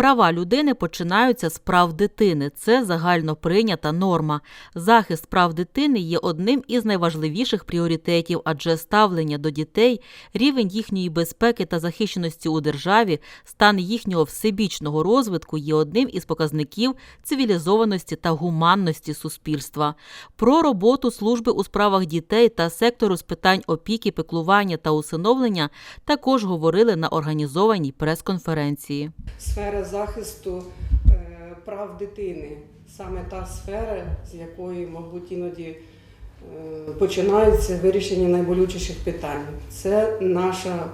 Права людини починаються з прав дитини. Це загально прийнята норма. Захист прав дитини є одним із найважливіших пріоритетів, адже ставлення до дітей, рівень їхньої безпеки та захищеності у державі, стан їхнього всебічного розвитку є одним із показників цивілізованості та гуманності суспільства. Про роботу служби у справах дітей та сектору з питань опіки, піклування та усиновлення також говорили на організованій прес-конференції. Сфера захисту е, прав дитини саме та сфера, з якої, мабуть, іноді е, починаються вирішення найболючіших питань. Це наша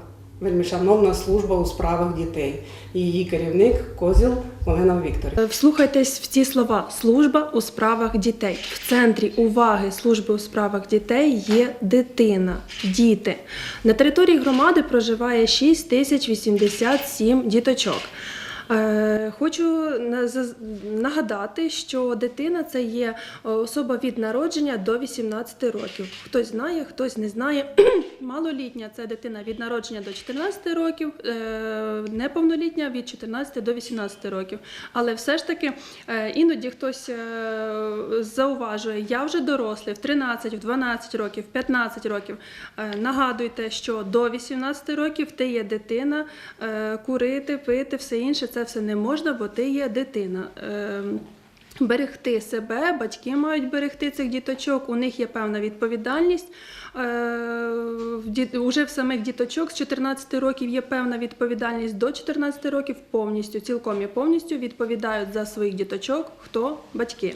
вельми шановна служба у справах дітей. Її керівник Козіл Олена Вікторівна. Вслухайтесь в ці слова. Служба у справах дітей. В центрі уваги служби у справах дітей є дитина, діти. На території громади проживає 6 тисяч 87 діточок. Е, Хочу нагадати, що дитина це є е, особа від народження до 18 років. Хтось знає, хтось не знає. Малолітня це дитина від народження до 14 років, е, неповнолітня від 14 до 18 років. Але все ж таки іноді хтось зауважує, я вже дорослий в 13, в 12 років, в 15 років. Нагадуйте, що до 18 років ти є дитина, курити, пити, все інше це все не можна, бо ти є дитина. Е, Берегти себе, батьки мають берегти цих діточок, у них є певна відповідальність. Е, Уже в самих діточок з 14 років є певна відповідальність до 14 років повністю, цілком і повністю відповідають за своїх діточок, хто батьки.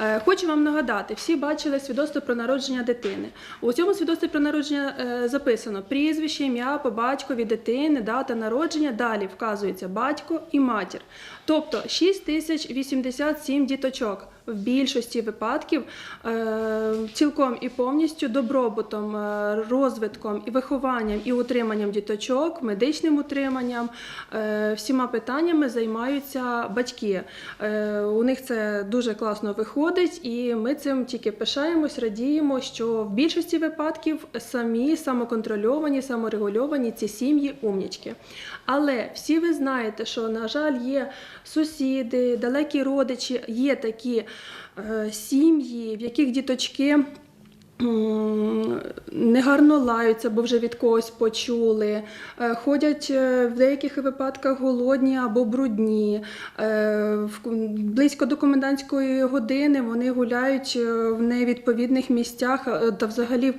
Е, Хочу вам нагадати, всі бачили свідоцтво про народження дитини. У цьому свідоцтві про народження е, записано прізвище, ім'я по батькові дитини, дата народження. Далі вказується батько і матір. Тобто 6087 діточок. В більшості випадків е, цілком і повністю добробутом, е, розвитком і вихованням і утриманням діточок, медичним утриманням, е, всіма питаннями займаються батьки. У них це дуже класно виходить, і ми цим тільки пишаємось, радіємо, що в більшості випадків самі самоконтрольовані, саморегульовані ці сім'ї умнічки. Але всі ви знаєте, що, на жаль, є сусіди, далекі родичі, є такі сім'ї, в яких діточки. Негарно лаються, бо вже від когось почули. Е, Ходять е, в деяких випадках голодні або брудні. Е, Близько до комендантської години вони гуляють в невідповідних місцях. Та взагалі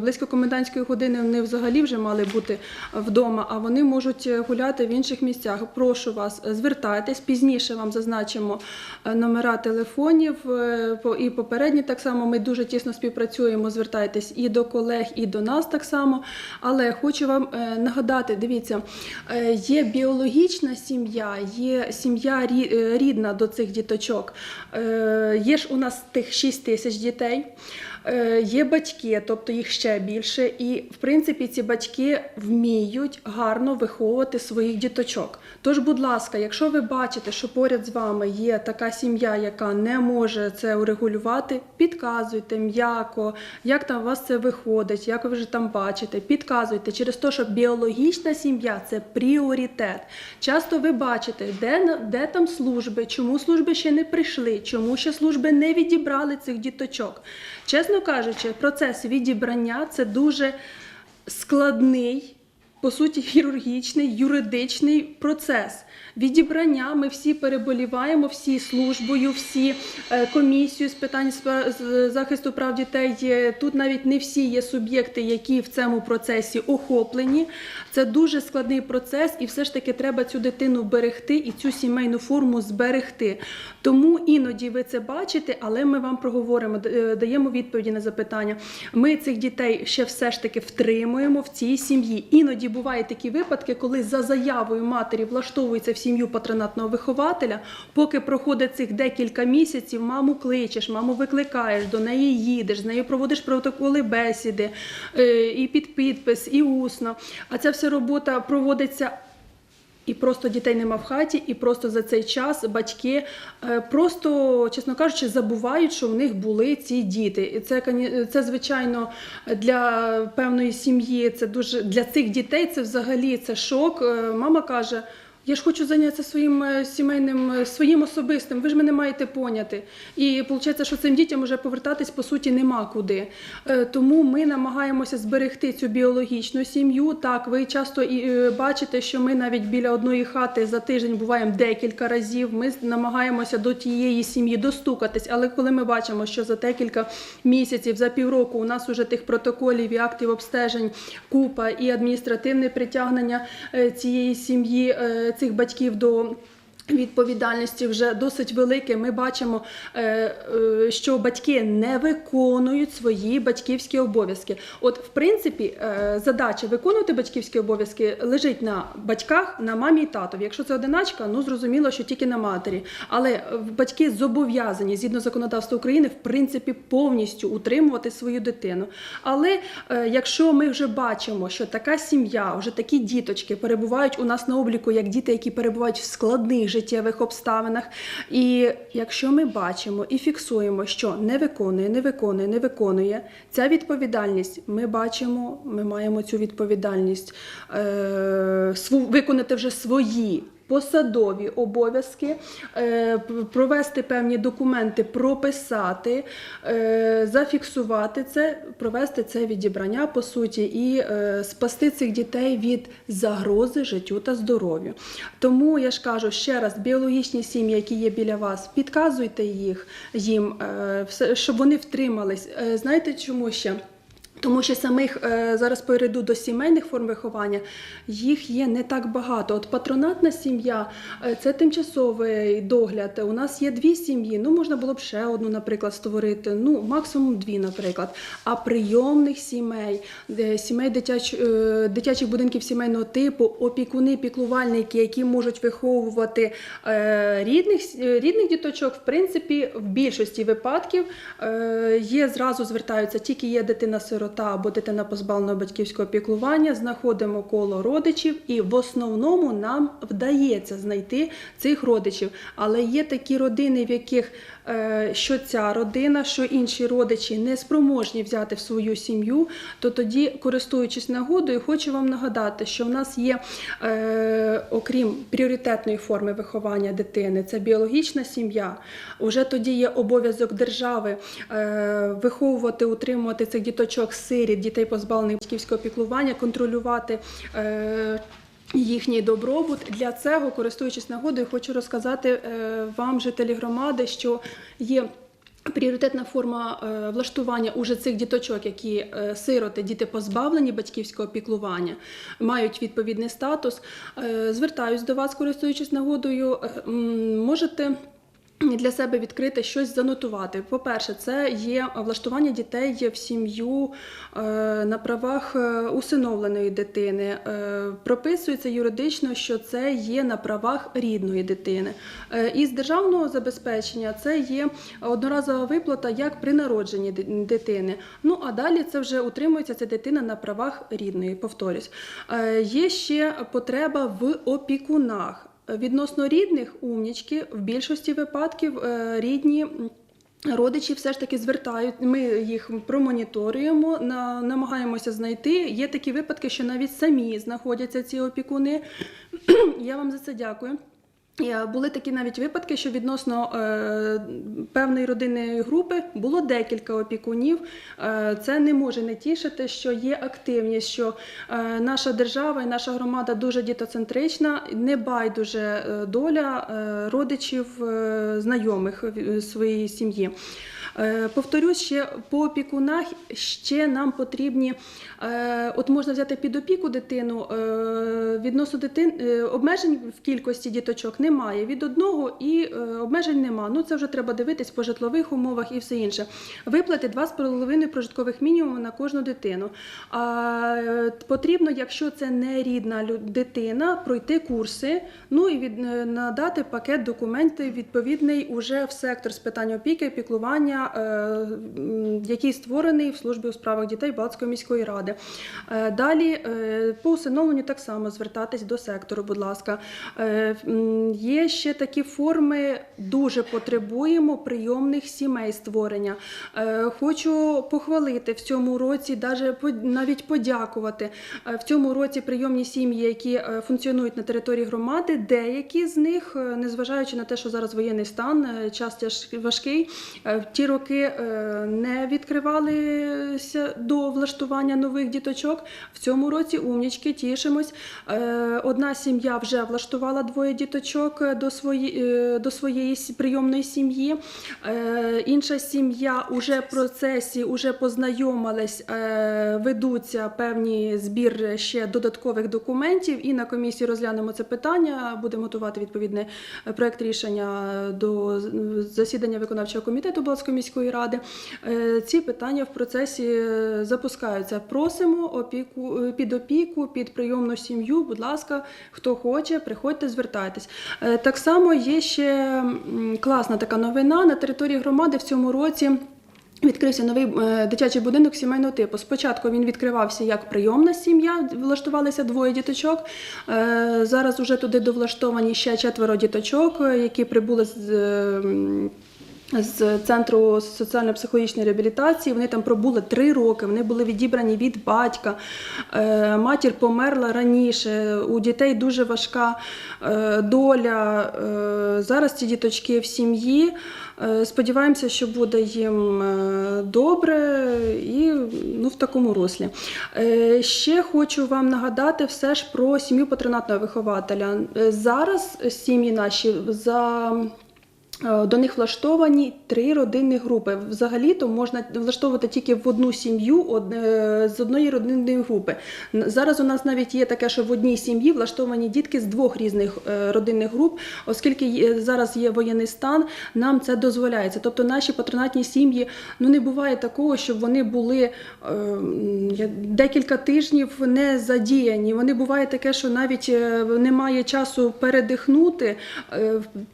близько комендантської години вони взагалі вже мали бути вдома, а вони можуть гуляти в інших місцях. Прошу вас, звертайтесь пізніше. Вам зазначимо номера телефонів і попередні так само. Ми дуже тісно співпрацюємо. Звертайтесь і до колег, і до нас так само. Але хочу вам е, нагадати: дивіться, е, є біологічна сім'я, є сім'я е, рідна до цих діточок. Є ж у нас тих 6 тисяч дітей. Е, Є батьки, тобто їх ще більше, і в принципі ці батьки вміють гарно виховувати своїх діточок. Тож, будь ласка, якщо ви бачите, що поряд з вами є така сім'я, яка не може це урегулювати, підказуйте м'яко, як там у вас це виходить, як ви вже там бачите, підказуйте через те, що біологічна сім'я це пріоритет. Часто ви бачите, де, де там служби, чому служби ще не прийшли, чому ще служби не відібрали цих діточок. Чесно кажучи, процес відібрання це дуже складний, по суті, хірургічний, юридичний процес. Відібрання ми всі переболіваємо, всі службою, всі е, комісію з питань захисту прав дітей. Є. Тут навіть не всі є суб'єкти, які в цьому процесі охоплені. Це дуже складний процес, і все ж таки треба цю дитину берегти і цю сімейну форму зберегти. Тому іноді ви це бачите, але ми вам проговоримо, е, даємо відповіді на запитання. Ми цих дітей ще все ж таки втримуємо в цій сім'ї. Іноді бувають такі випадки, коли за заявою матері влаштовується в сім'ю патронатного вихователя, поки проходить цих декілька місяців, маму кличеш, маму викликаєш, до неї їдеш, з нею проводиш протоколи бесіди, е, і під підпис, і усно. А ця вся робота проводиться і просто дітей нема в хаті, і просто за цей час батьки е, просто, чесно кажучи, забувають, що в них були ці діти. І це, це звичайно, для певної сім'ї, це дуже для цих дітей це взагалі це шок. Е, Мама каже. Я ж хочу зайнятися своїм е, сімейним, е, своїм особистим. Ви ж мене маєте поняти. І виходить, що цим дітям вже повертатись по суті нема куди. Е, Тому ми намагаємося зберегти цю біологічну сім'ю. Так, ви часто і бачите, що ми навіть біля одної хати за тиждень буваємо декілька разів. Ми намагаємося до тієї сім'ї достукатись. Але коли ми бачимо, що за декілька місяців, за півроку у нас уже тих протоколів і актів обстежень купа і адміністративне притягнення цієї сім'ї, цих батьків до. Відповідальності вже досить велике. Ми бачимо, е, е, що батьки не виконують свої батьківські обов'язки. От, в принципі, е, задача виконувати батьківські обов'язки лежить на батьках, на мамі і татові. Якщо це одиначка, ну зрозуміло, що тільки на матері. Але батьки зобов'язані згідно законодавства України, в принципі, повністю утримувати свою дитину. Але якщо ми вже бачимо, що така сім'я, вже такі діточки перебувають у нас на обліку, як діти, які перебувають в складних життєвих обставинах. І якщо ми бачимо і фіксуємо, що не виконує, не виконує, не виконує ця відповідальність, ми бачимо, ми маємо цю відповідальність е, виконати вже свої. Посадові обов'язки, е, провести певні документи, прописати, е, зафіксувати це, провести це відібрання по суті і е, спасти цих дітей від загрози життю та здоров'ю. Тому я ж кажу ще раз: біологічні сім'ї, які є біля вас, підказуйте їх їм, щоб вони втримались. Знаєте чому ще? Тому що самих е, зараз перейду до сімейних форм виховання, їх є не так багато. От патронатна сім'я е, це тимчасовий догляд. У нас є дві сім'ї. Ну можна було б ще одну, наприклад, створити. Ну максимум дві, наприклад. А прийомних сімей, сімей дитяч, е, дитячих будинків сімейного типу, опікуни, піклувальники, які можуть виховувати рідних рідних діточок, в принципі, в більшості випадків є зразу звертаються, тільки є дитина-сирота або дитина позбавлена батьківського піклування, знаходимо коло родичів, і в основному нам вдається знайти цих родичів. Але є такі родини, в яких що ця родина, що інші родичі не спроможні взяти в свою сім'ю, то тоді, користуючись нагодою, хочу вам нагадати, що в нас є, е, окрім пріоритетної форми виховання дитини, це біологічна сім'я. Уже тоді є обов'язок держави е, виховувати, утримувати цих діточок сиріт, дітей позбавлених батьківського піклування, контролювати. Їхній добробут для цього, користуючись нагодою, хочу розказати е, вам, жителі громади, що є Пріоритетна форма е, влаштування уже цих діточок, які е, сироти, діти позбавлені батьківського піклування, мають відповідний статус. Звертаюсь до вас, користуючись нагодою, можете. Для себе відкрити щось занотувати. По-перше, це є влаштування дітей в сім'ю е, на правах е, усиновленої дитини. Е, Прописується юридично, що це є на правах рідної дитини. Із державного забезпечення це є одноразова виплата як при народженні дитини. Ну а далі це вже утримується ця дитина на правах рідної. Повторюсь, є ще потреба в опікунах. Відносно рідних умнічки в більшості випадків е, рідні. Родичі все ж таки звертають, ми їх промоніторюємо, на, намагаємося знайти. Є такі випадки, що навіть самі знаходяться ці опікуни. Я вам за це дякую. Е, Були такі навіть випадки, що відносно е, певної родинної групи було декілька опікунів. Е, це не може не тішити, що є активність, що е, наша держава і наша громада дуже дітоцентрична, не байдуже е, доля е, родичів е, знайомих е, своєї сім'ї. Е, Повторюсь, ще по опікунах ще нам потрібні, е, от можна взяти під опіку дитину, е, відносно дитин е, обмежень в кількості діточок немає. Від одного і обмежень нема. Ну це вже треба дивитись по житлових умовах і все інше. Виплати 2,5 прожиткових мінімуму на кожну дитину. А потрібно, якщо це не рідна дитина, пройти курси, ну і від, надати пакет документів відповідний уже в сектор з питань опіки, піклування е, який створений в службі у справах дітей Балацької міської ради. Е, Далі е, по усиновленню так само звертатись до сектору, будь ласка. Є ще такі форми, дуже потребуємо прийомних сімей створення. Хочу похвалити в цьому році, навіть подякувати. В цьому році прийомні сім'ї, які функціонують на території громади, деякі з них, незважаючи на те, що зараз воєнний стан, час важкий, ті роки е, не відкривалися до влаштування нових діточок. В цьому році умнічки тішимось. Е, Одна сім'я вже влаштувала двоє діточок до, свої, е, до своєї прийомної сім'ї. Інша сім'я уже в процесі, уже познайомились, е, ведуться певні збір ще додаткових документів. І на комісії розглянемо це питання. Будемо готувати відповідний проект рішення до засідання виконавчого комітету Балської міської ради. Е, Ці питання в процесі е, запускаються. Просимо опіку е, під опіку, під прийомну сім'ю. Будь ласка, хто хоче, приходьте, звертайтесь. Так само є ще класна така новина на території громади в цьому році. Відкрився новий дитячий будинок сімейного типу. Спочатку він відкривався як прийомна сім'я, влаштувалися двоє діточок. Зараз вже туди довлаштовані ще четверо діточок, які прибули з. З центру соціально-психологічної реабілітації вони там пробули три роки. Вони були відібрані від батька. Е, Матір померла раніше. У дітей дуже важка е, доля. Е, Зараз ці діточки в сім'ї. Сподіваємося, що буде їм добре і ну, в такому руслі. Е, Ще хочу вам нагадати все ж про сім'ю патронатного вихователя. Зараз сім'ї наші за. Е, До них влаштовані три родинні групи. Взагалі-то можна влаштовувати тільки в одну сім'ю е, з одної родинної групи. Зараз у нас навіть є таке, що в одній сім'ї влаштовані дітки з двох різних е, родинних груп, оскільки зараз є воєнний стан, нам це дозволяється. Тобто наші патронатні сім'ї ну не буває такого, щоб вони були декілька тижнів не задіяні. Вони буває таке, що навіть немає часу передихнути,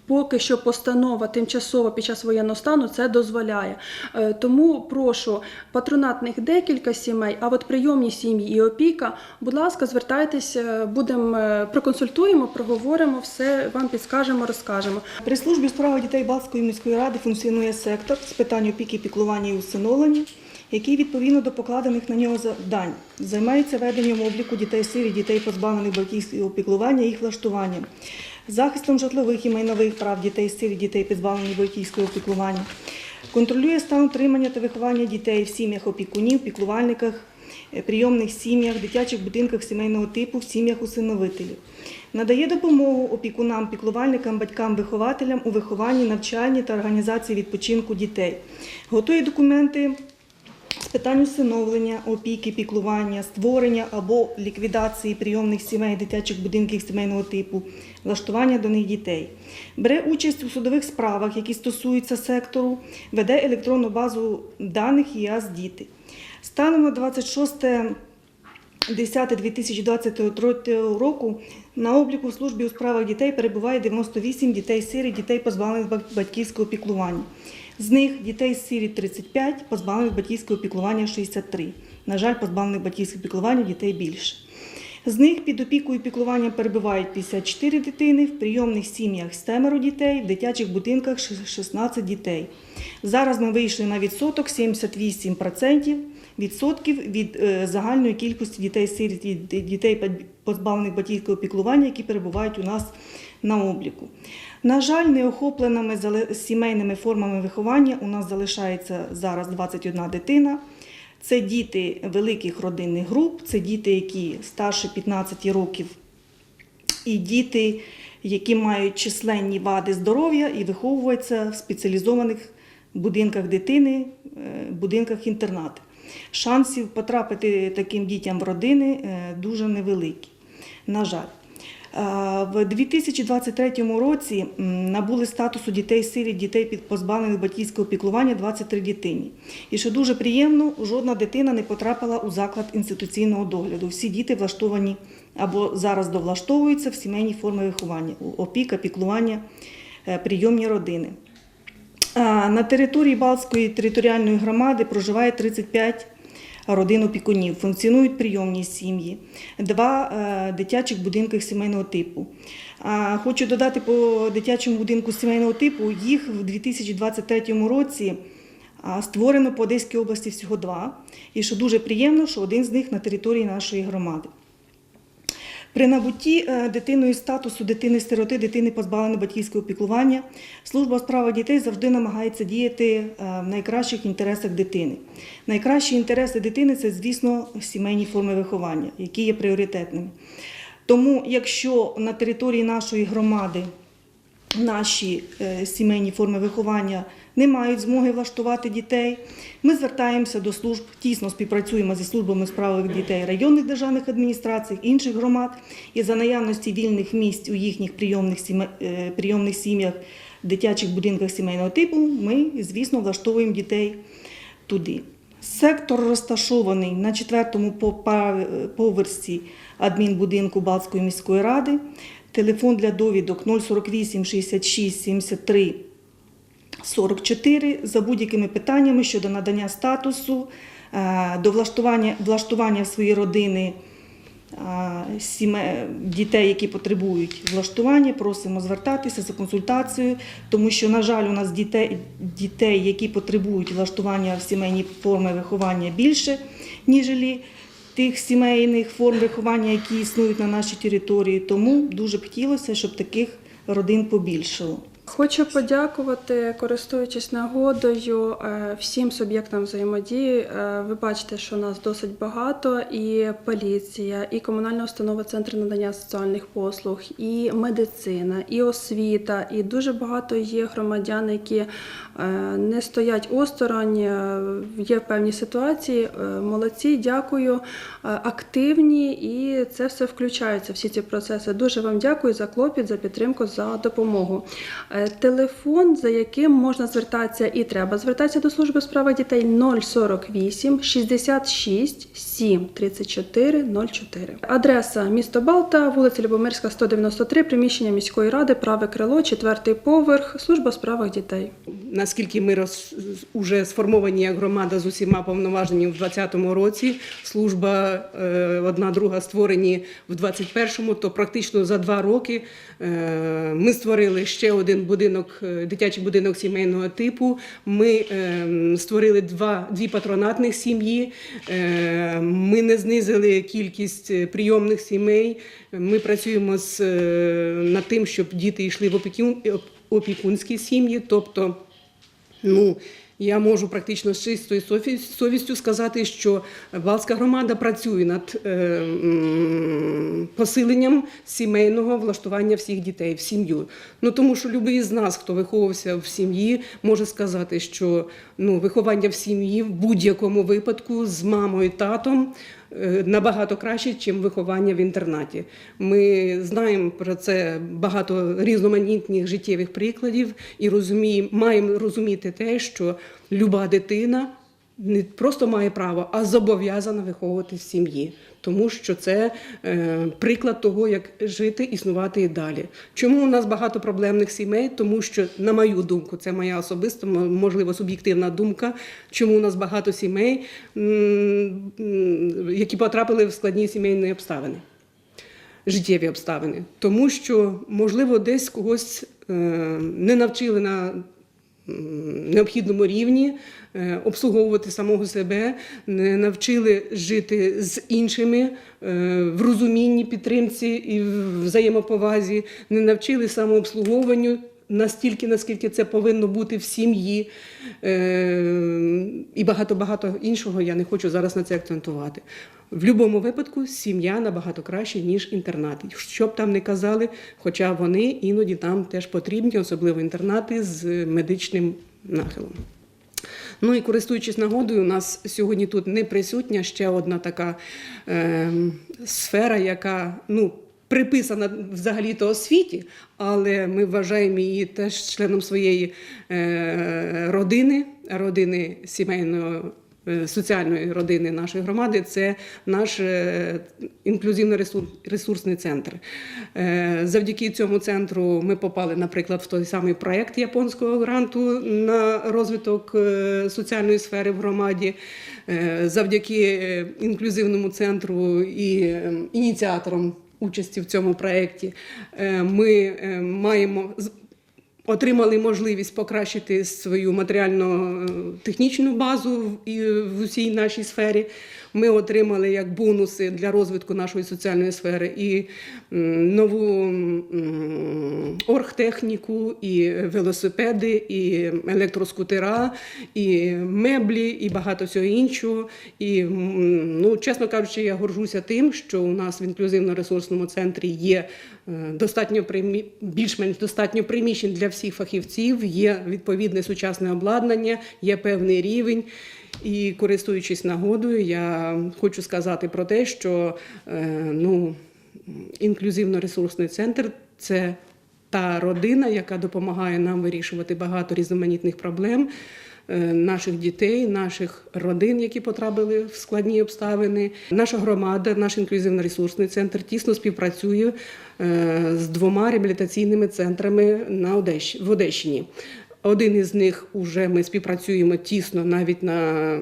поки що постанова тимчасова під час воєнного стану це дозволяє. Е, Тому прошу патронатних декілька сімей, а от прийомні сім'ї і опіка, будь ласка, звертайтеся, будемо е, проконсультуємо, проговоримо все, вам підскажемо, розкажемо. При службі у справах дітей Балтської міської ради функціонує сектор з питань опіки, піклування і усиновлення, який відповідно до покладених на нього завдань займається веденням обліку дітей сирі, дітей позбавлених батьківського піклування і їх влаштуванням, захистом житлових і майнових прав дітей сирі, дітей позбавлених батьківського піклування, контролює стан утримання та виховання дітей в сім'ях опікунів, піклувальниках, е, прийомних сім'ях, дитячих будинках сімейного типу, в сім'ях усиновителів. Надає допомогу опікунам, піклувальникам, батькам, вихователям у вихованні, навчанні та організації відпочинку дітей. Готує документи з питань усиновлення, опіки, піклування, створення або ліквідації прийомних сімей, дитячих будинків сімейного типу, влаштування до них дітей. Бере участь у судових справах, які стосуються сектору, веде електронну базу даних ІАЗ Діти. Станом на 26 10.2023 року на обліку в службі у справах дітей перебуває 98 дітей сирі, дітей позбавлених батьківського піклування. З них дітей з сирі 35, позбавлених батьківського піклування 63. На жаль, позбавлених батьківського піклування дітей більше. З них під опікою і піклуванням перебувають 54 дитини, в прийомних сім'ях 7 дітей, в дитячих будинках ши- 16 дітей. Зараз ми вийшли на відсоток 78% відсотків від е, загальної кількості дітей сиріт і дітей позбавлених батьківського піклування, які перебувають у нас на обліку. На жаль, неохопленими сімейними формами виховання у нас залишається зараз 21 дитина. Це діти великих родинних груп, це діти, які старше 15 років, і діти, які мають численні вади здоров'я і виховуються в спеціалізованих будинках дитини, е, будинках інтернатів. Шансів потрапити таким дітям в родини е, дуже невеликі. На жаль. Е, В 2023 році набули статусу дітей сирі, дітей під позбавлених батьківського піклування 23 дитини. І що дуже приємно, жодна дитина не потрапила у заклад інституційного догляду. Всі діти влаштовані або зараз довлаштовуються в сімейні форми виховання, опіка, піклування, е, прийомні родини. На території Балтської територіальної громади проживає 35 родин опікунів. Функціонують прийомні сім'ї, два е, дитячих будинки сімейного типу. Хочу додати по дитячому будинку сімейного типу, їх в 2023 році створено по Одеській області всього два. І що дуже приємно, що один з них на території нашої громади. При набутті е, дитиною статусу дитини-сироти, дитини позбавленої батьківського опікування, служба справа дітей завжди намагається діяти е, в найкращих інтересах дитини. Найкращі інтереси дитини це, звісно, сімейні форми виховання, які є пріоритетними. Тому, якщо на території нашої громади наші е, сімейні форми виховання не мають змоги влаштувати дітей. Ми звертаємося до служб, тісно співпрацюємо зі службами справах дітей районних державних адміністрацій, інших громад. І за наявності вільних місць у їхніх прийомних, е, прийомних сім'ях, дитячих будинках сімейного типу, ми, звісно, влаштовуємо дітей туди. Сектор розташований на четвертому поверсі адмінбудинку Балтської міської ради. Телефон для довідок 048 66 73 44 за будь-якими питаннями щодо надання статусу, е, до влаштування, влаштування в свої родини е, дітей, які потребують влаштування, просимо звертатися за консультацією, тому що, на жаль, у нас дітей, дітей які потребують влаштування в сімейні форми виховання більше, ніж тих сімейних форм виховання, які існують на нашій території. Тому дуже б хотілося, щоб таких родин побільшало. Хочу подякувати, користуючись нагодою, е, всім суб'єктам взаємодії. Е, Ви бачите, що нас досить багато, і поліція, і комунальна установа Центр надання соціальних послуг, і медицина, і освіта, і дуже багато є громадян, які е, не стоять осторонь, є певні ситуації. Молодці, дякую, активні, і це все включається, всі ці процеси. Дуже вам дякую за клопіт, за підтримку, за допомогу. Е, Телефон, за яким можна звертатися і треба звертатися до служби у справах дітей 048 66 7 34 04. Адреса місто Балта, вулиця Любомирська, 193, приміщення міської ради, праве крило, четвертий поверх, служба справах дітей. Наскільки ми роз, уже сформовані як громада з усіма повноваженнями в 2020 році, служба е, одна друга створені в 2021, то практично за два роки е, ми створили ще один будинок, е, дитячий будинок сімейного типу. Ми е, створили два, дві патронатних сім'ї. Е, ми не знизили кількість е, прийомних сімей. Ми працюємо з, е, над тим, щоб діти йшли в опікун, опікунські сім'ї, тобто Ну, я можу практично з чистою сові- совістю сказати, що Балтська громада працює над е, посиленням сімейного влаштування всіх дітей в сім'ю. Ну тому що будь-який з нас, хто виховувався в сім'ї, може сказати, що ну, виховання в сім'ї в будь-якому випадку з мамою, татом набагато краще, ніж виховання в інтернаті. Ми знаємо про це багато різноманітних життєвих прикладів і розуміємо, маємо розуміти те, що люба дитина не просто має право, а зобов'язана виховувати в сім'ї, тому що це е, приклад того, як жити, існувати і далі. Чому у нас багато проблемних сімей? Тому що, на мою думку, це моя особиста, можливо, суб'єктивна думка. Чому у нас багато сімей, які потрапили в складні сімейні обставини? життєві обставини, тому що, можливо, десь когось е, не навчили на необхідному рівні е, обслуговувати самого себе, навчили жити з іншими е, в розумінні, підтримці і взаємоповазі, не навчили самообслуговуванню. Настільки, наскільки це повинно бути в сім'ї, е, і багато-багато іншого я не хочу зараз на це акцентувати. В будь-якому випадку сім'я набагато краще, ніж інтернати. Що б там не казали, хоча вони іноді там теж потрібні, особливо інтернати з медичним нахилом. Ну і користуючись нагодою, у нас сьогодні тут не присутня ще одна така е, сфера, яка ну, приписана взагалі-то освіті, але ми вважаємо її теж членом своєї е, родини, родини сімейного е, соціальної родини нашої громади це наш е, інклюзивно-ресурсний центр. Завдяки цьому центру ми попали, наприклад, в той самий проект японського гранту на розвиток соціальної сфери в громаді. Завдяки інклюзивному центру і ініціаторам участі в цьому проєкті е, ми е, маємо отримали можливість покращити свою матеріально-технічну базу в усій нашій сфері. Ми отримали як бонуси для розвитку нашої соціальної сфери і нову оргтехніку, і велосипеди, і електроскутера, і меблі, і багато всього іншого. І ну, чесно кажучи, я горжуся тим, що у нас в інклюзивно-ресурсному центрі є е, достатньо примі... більш-менш достатньо приміщень для всіх фахівців, є відповідне сучасне обладнання, є певний рівень. І користуючись нагодою, я хочу сказати про те, що е, ну, інклюзивно-ресурсний центр це та родина, яка допомагає нам вирішувати багато різноманітних проблем е, наших дітей, наших родин, які потрапили в складні обставини. Наша громада, наш інклюзивно-ресурсний центр тісно співпрацює е, з двома реабілітаційними центрами на Одещ... в Одещині. Один із них уже ми співпрацюємо тісно навіть на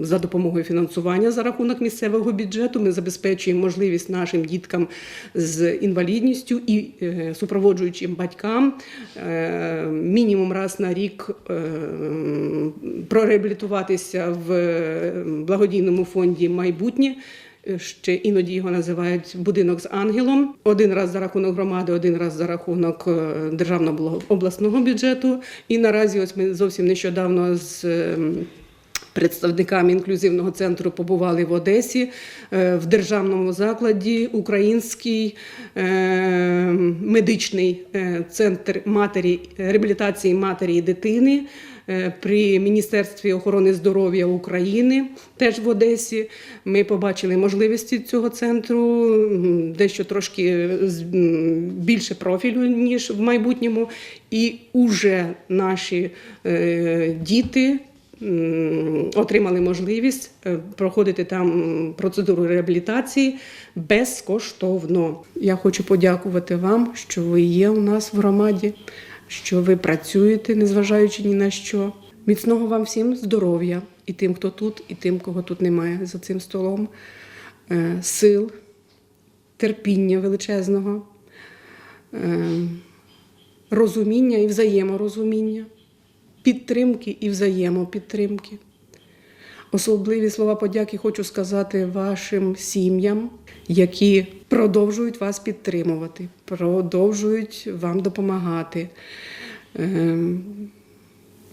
за допомогою фінансування за рахунок місцевого бюджету. Ми забезпечуємо можливість нашим діткам з інвалідністю і е, супроводжуючим батькам е, мінімум раз на рік е, прореабілітуватися в благодійному фонді майбутнє. Ще іноді його називають будинок з ангелом. Один раз за рахунок громади, один раз за рахунок е, державного обласного бюджету. І наразі, ось ми зовсім нещодавно з ем, представниками інклюзивного центру побували в Одесі е, в державному закладі Український е, медичний е, центр матері реабілітації матері і дитини. Е, При Міністерстві охорони здоров'я України, теж в Одесі, ми побачили можливості цього центру, дещо трошки з- більше профілю, ніж в майбутньому. І уже наші е, діти отримали можливість е, проходити там процедуру реабілітації безкоштовно. Я хочу подякувати вам, що ви є у нас в громаді, що ви працюєте, незважаючи ні на що. Міцного вам всім здоров'я і тим, хто тут, і тим, кого тут немає за цим столом, е, сил, терпіння величезного, е, розуміння і взаєморозуміння підтримки і взаємопідтримки. Особливі слова подяки хочу сказати вашим сім'ям, які продовжують вас підтримувати, продовжують вам допомагати. Ем,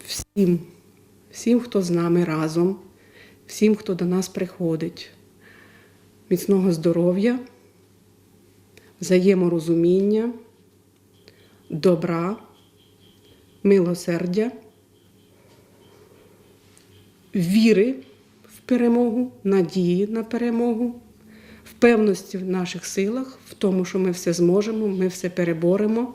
Всім, всім, хто з нами разом, всім, хто до нас приходить. Міцного здоров'я, взаєморозуміння, добра, милосердя віри перемогу, надії на перемогу, впевності в наших силах, в тому, що ми все зможемо, ми все переборемо.